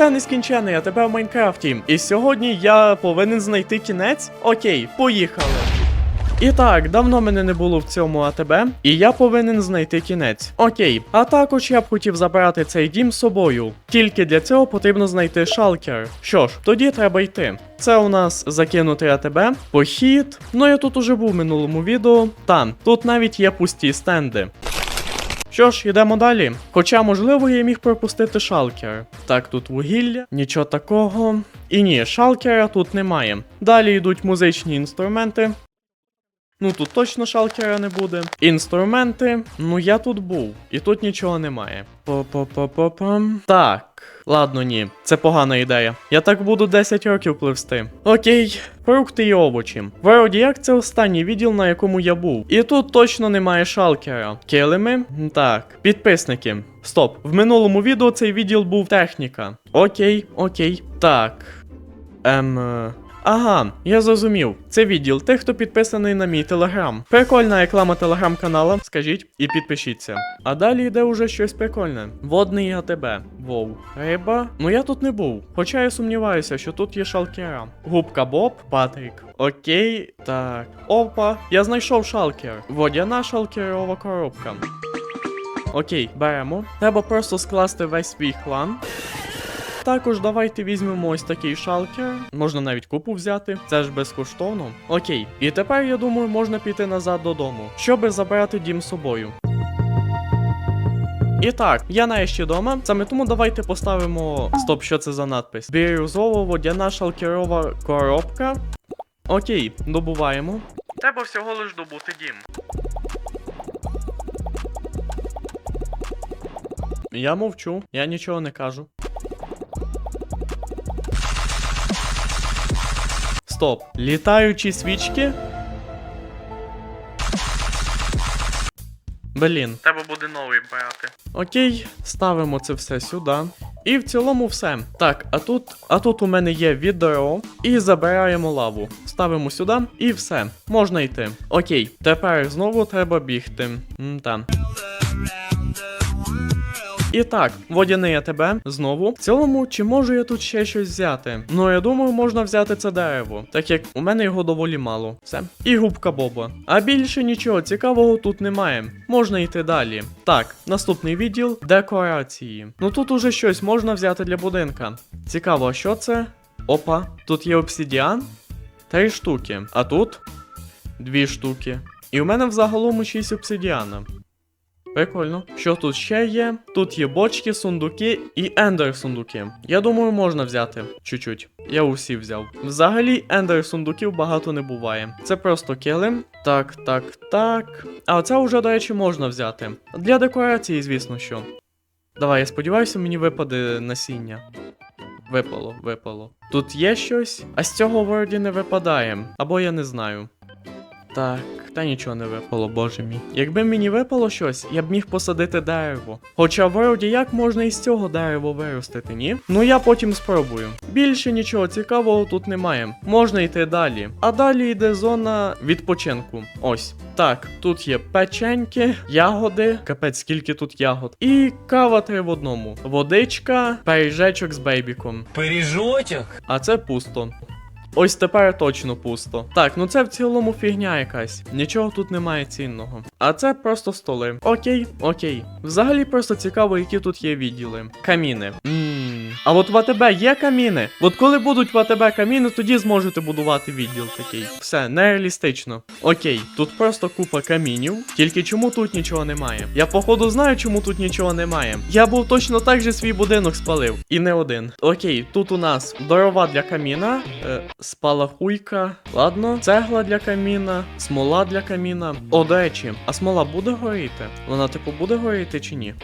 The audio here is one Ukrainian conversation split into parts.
це нескінчений, а тебе в Майнкрафті. І сьогодні я повинен знайти кінець. Окей, поїхали. І так, давно мене не було в цьому АТБ, і я повинен знайти кінець. Окей, а також я б хотів забрати цей дім з собою. Тільки для цього потрібно знайти шалкер. Що ж, тоді треба йти. Це у нас закинутий АТБ, похід. Ну я тут уже був в минулому відео. Там, тут навіть є пусті стенди. Що ж, йдемо далі. Хоча, можливо, я міг пропустити шалкер. Так, тут вугілля, нічого такого. І ні, шалкера тут немає. Далі йдуть музичні інструменти. Ну тут точно шалкера не буде. Інструменти. Ну я тут був, і тут нічого немає. По-по-по-по-пам. Так. Ладно, ні, це погана ідея. Я так буду 10 років пливсти. Окей, фрукти і овочі. Вроді як це останній відділ, на якому я був. І тут точно немає шалкера. Килими? Так, підписники. Стоп, в минулому відео цей відділ був техніка. Окей, окей. Так. Ем. Ага, я зрозумів. Це відділ тих, хто підписаний на мій телеграм. Прикольна реклама телеграм-канала, скажіть і підпишіться. А далі йде уже щось прикольне. Водний АТБ. Воу. Риба? Ну я тут не був. Хоча я сумніваюся, що тут є шалкера. Губка Боб, Патрік. Окей, так. Опа, я знайшов шалкер. Водяна шалкерова коробка. Окей, беремо. Треба просто скласти весь свій хлам. Також давайте візьмемо ось такий шалкер. Можна навіть купу взяти. Це ж безкоштовно. Окей. І тепер я думаю, можна піти назад додому, щоби забрати дім з собою. І так, я нарешті дома. Саме тому давайте поставимо. Стоп, що це за надпис? Бірюзово водяна шалкерова коробка. Окей, добуваємо. Треба всього лиш добути дім. Я мовчу, я нічого не кажу. Стоп. Літаючі свічки? Блін. Треба буде новий брати. Окей, ставимо це все сюди. І в цілому все. Так, а тут, а тут у мене є відео. І забираємо лаву. Ставимо сюди і все. Можна йти. Окей, тепер знову треба бігти. М, там. І так, водяний АТБ знову. В цілому, чи можу я тут ще щось взяти? Ну, я думаю, можна взяти це дерево, так як у мене його доволі мало. Все. І губка Боба. А більше нічого цікавого тут немає. Можна йти далі. Так, наступний відділ декорації. Ну тут уже щось можна взяти для будинка. Цікаво, а що це? Опа, тут є обсидіан. Три штуки. А тут дві штуки. І у мене взагалом 6 обсидіана. Прикольно. Що тут ще є? Тут є бочки, сундуки і ендер сундуки. Я думаю, можна взяти чуть-чуть. Я усі взяв. Взагалі, ендер сундуків багато не буває. Це просто килим. Так, так, так. А це вже, до речі, можна взяти. Для декорації, звісно, що. Давай, я сподіваюся, мені випаде насіння. Випало, випало. Тут є щось, а з цього вроді не випадає. Або я не знаю. Так, та нічого не випало, боже мій. Якби мені випало щось, я б міг посадити дерево. Хоча вроді як можна із цього дерево виростити, ні? Ну я потім спробую. Більше нічого цікавого тут немає. Можна йти далі. А далі йде зона відпочинку. Ось. Так, тут є печеньки, ягоди, капець, скільки тут ягод. І кава три в одному. Водичка, пиріжечок з бейбіком. Пиріжочок? А це пусто. Ось тепер точно пусто. Так, ну це в цілому фігня якась. Нічого тут немає цінного. А це просто столи. Окей, окей. Взагалі просто цікаво, які тут є відділи. Каміни. Ммм. А от в АТБ є каміни. От коли будуть в АТБ каміни, тоді зможете будувати відділ такий. Все, нереалістично. Окей, тут просто купа камінів. Тільки чому тут нічого немає? Я походу знаю, чому тут нічого немає. Я був точно так же свій будинок спалив. І не один. Окей, тут у нас дрова для каміна. Е, спалахуйка. Ладно, цегла для каміна, смола для каміна. О, до речі, а смола буде горіти? Вона, типу, буде горіти чи ні?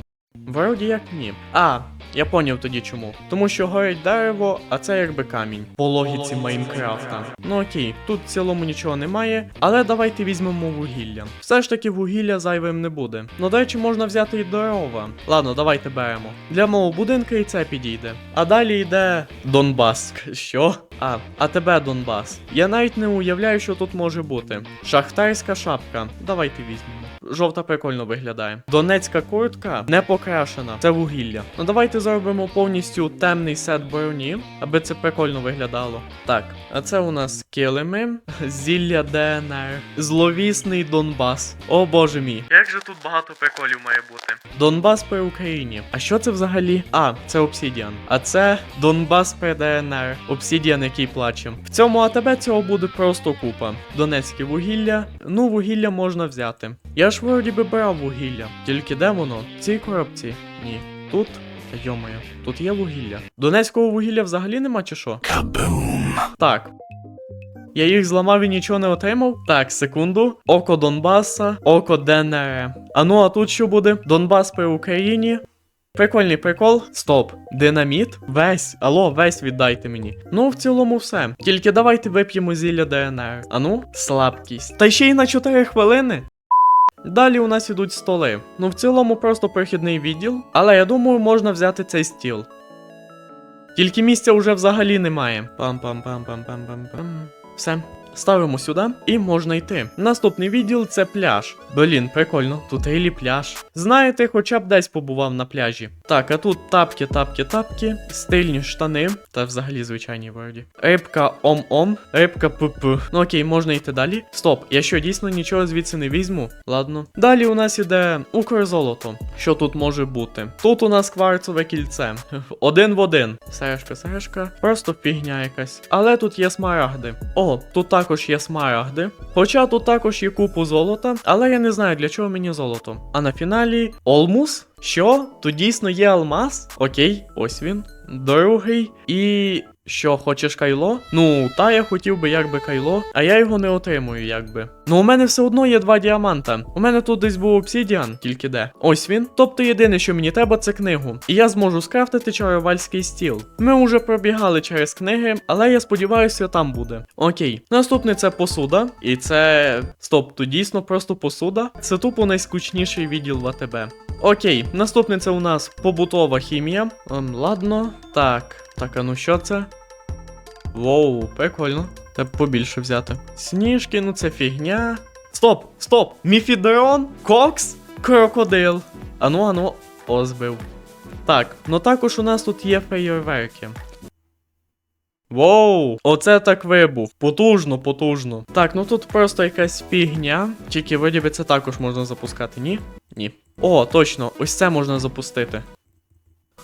Вроді як ні. А, я поняв тоді чому. Тому що горить дерево, а це якби камінь. По логіці Майнкрафта. Ну окей, тут в цілому нічого немає, але давайте візьмемо вугілля. Все ж таки вугілля зайвим не буде. Ну, до речі, можна взяти і дрова. Ладно, давайте беремо. Для мого будинка і це підійде. А далі йде Донбас. Що? А, а тебе Донбас. Я навіть не уявляю, що тут може бути. Шахтарська шапка. Давайте візьмемо. Жовта прикольно виглядає. Донецька куртка не покрашена, це вугілля. Ну давайте зробимо повністю темний сет броні, аби це прикольно виглядало. Так, а це у нас килими, зілля ДНР, зловісний Донбас. О боже мій. Як же тут багато приколів має бути? Донбас при Україні. А що це взагалі? А, це обсідіан. А це Донбас при ДНР. Обсідіан, який плаче. В цьому АТБ цього буде просто купа. Донецьке вугілля. Ну, вугілля можна взяти. Я ж вроді би брав вугілля. Тільки де воно? В цій коробці? Ні. Тут. Йомаю, тут є вугілля. Донецького вугілля взагалі нема чи що? Кабум. Так. Я їх зламав і нічого не отримав. Так, секунду. Око Донбаса, око ДНР. А ну а тут що буде? Донбас при Україні. Прикольний прикол. Стоп. Динаміт? Весь. Алло, весь віддайте мені. Ну, в цілому все. Тільки давайте вип'ємо зілля ДНР. А ну, слабкість. Та ще й на 4 хвилини. Далі у нас ідуть столи. Ну, в цілому просто прохідний відділ, але я думаю, можна взяти цей стіл. Тільки місця вже взагалі немає. Пам-пам-пам-пам-пам-пам-пам. Все. Ставимо сюди і можна йти. Наступний відділ це пляж. Блін, прикольно, тут рілі пляж. Знаєте, хоча б десь побував на пляжі. Так, а тут тапки, тапки, тапки, стильні штани, та взагалі звичайні вроді. Рибка ом-ом, рибка п-п. Ну окей, можна йти далі. Стоп, я що дійсно нічого звідси не візьму? Ладно. Далі у нас іде укрзолото. Що тут може бути? Тут у нас кварцове кільце. Один в один. Сережка, сережка. Просто фігня якась. Але тут є смарагди. О, тут також є смарагди. Хоча тут також є купу золота, але я не знаю для чого мені золото. А на фіналі Олмус? Що? Тут дійсно є алмаз? Окей, ось він. Другий. І. Що, хочеш кайло? Ну, та я хотів би якби кайло, а я його не отримую, якби. Ну, у мене все одно є два діаманта. У мене тут десь був обсідіан, тільки де. Ось він. Тобто єдине, що мені треба, це книгу. І я зможу скрафтити чарувальський стіл. Ми вже пробігали через книги, але я сподіваюся, там буде. Окей. Наступне це посуда. І це. Стоп, тут дійсно просто посуда. Це тупо найскучніший відділ в АТБ. Окей, наступне це у нас побутова хімія. Ем, ладно. Так. Так, а ну що це? Воу, прикольно. Треба побільше взяти. Сніжки, ну це фігня. Стоп, стоп! Міфідрон, кокс, крокодил. Ану, ану, о, збив. Так, ну також у нас тут є фейерверки. Воу, оце так вибух. Потужно, потужно. Так, ну тут просто якась фігня. Тільки вроді би це також можна запускати, ні? Ні. О, точно, ось це можна запустити.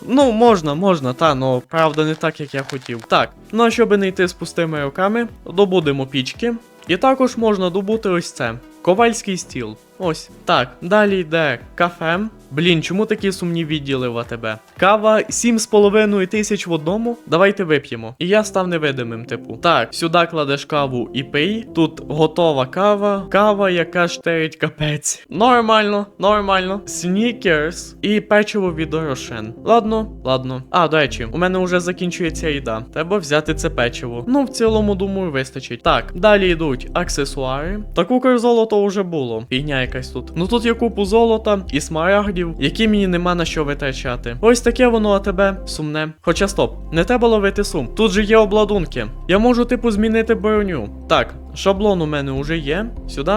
Ну, можна, можна, та, ну правда не так, як я хотів. Так, ну а щоб не йти з пустими руками, добудемо пічки. І також можна добути ось це. Ковальський стіл. Ось. Так, далі йде кафе. Блін, чому такі сумні відділи в АТБ? Кава 7,5 тисяч в одному. Давайте вип'ємо. І я став невидимим, типу. Так, сюди кладеш каву і пий. Тут готова кава. Кава, яка штерить капець. Нормально, нормально. Снікерс і печиво від Дорошен. Ладно, ладно. А, до речі, у мене вже закінчується їда. Треба взяти це печиво. Ну, в цілому, думаю, вистачить. Так, далі йдуть аксесуари. Таку золото вже було. Фігня якась тут. Ну тут є купу золота і смарагдів, які мені нема на що витрачати. Ось таке воно а тебе сумне. Хоча стоп, не треба ловити сум. Тут же є обладунки. Я можу, типу, змінити броню. Так, шаблон у мене вже є. Сюди.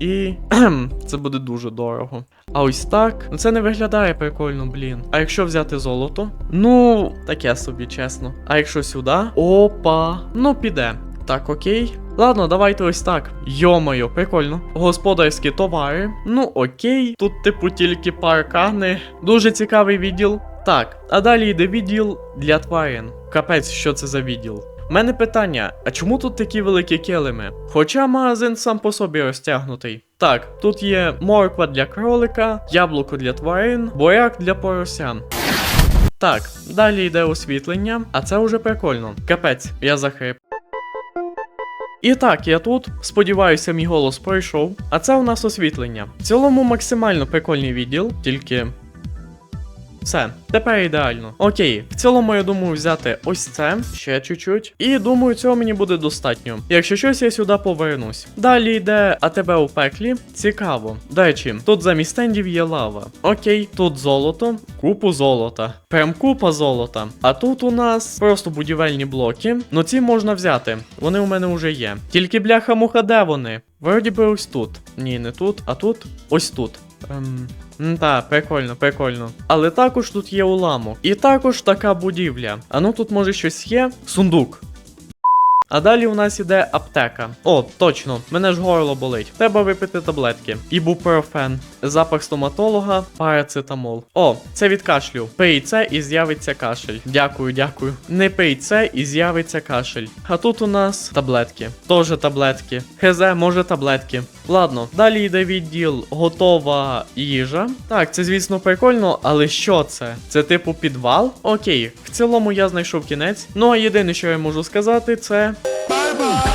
І це буде дуже дорого. А ось так. Ну це не виглядає прикольно, блін. А якщо взяти золото? Ну, таке собі, чесно. А якщо сюди? Опа. Ну, піде. Так, окей. Ладно, давайте ось так. Йомайо, прикольно. Господарські товари. Ну окей. Тут, типу, тільки паркани. Дуже цікавий відділ. Так, а далі йде відділ для тварин. Капець, що це за відділ? У мене питання: а чому тут такі великі килими? Хоча магазин сам по собі розтягнутий. Так, тут є морква для кролика, яблуко для тварин, буряк для поросян. Так, далі йде освітлення, а це вже прикольно. Капець, я захрип. І так, я тут. Сподіваюся, мій голос пройшов. А це у нас освітлення. В цілому максимально прикольний відділ, тільки. Все, тепер ідеально. Окей, в цілому я думаю взяти ось це, ще чуть-чуть. І думаю, цього мені буде достатньо. Якщо щось, я сюди повернусь. Далі йде АТБ у пеклі. Цікаво. До речі, тут замість стендів є лава. Окей, тут золото, купу золота. Прям купа золота. А тут у нас просто будівельні блоки. Ну ці можна взяти. Вони у мене вже є. Тільки бляха муха, де вони? Вроді би ось тут. Ні, не тут, а тут. Ось тут. Ем... Та, прикольно, прикольно. Але також тут є уламок. І також така будівля. А ну тут може щось є? Сундук. А далі у нас іде аптека. О, точно, мене ж горло болить. Треба випити таблетки. Ібупрофен, запах стоматолога, парацетамол. О, це від кашлю. Пий це і з'явиться кашель. Дякую, дякую. Не пий це і з'явиться кашель. А тут у нас таблетки. Тоже таблетки. Хз, може таблетки. Ладно, далі йде відділ готова їжа. Так, це звісно прикольно, але що це? Це типу підвал? Окей, в цілому я знайшов кінець. Ну а єдине, що я можу сказати, це Bye bye.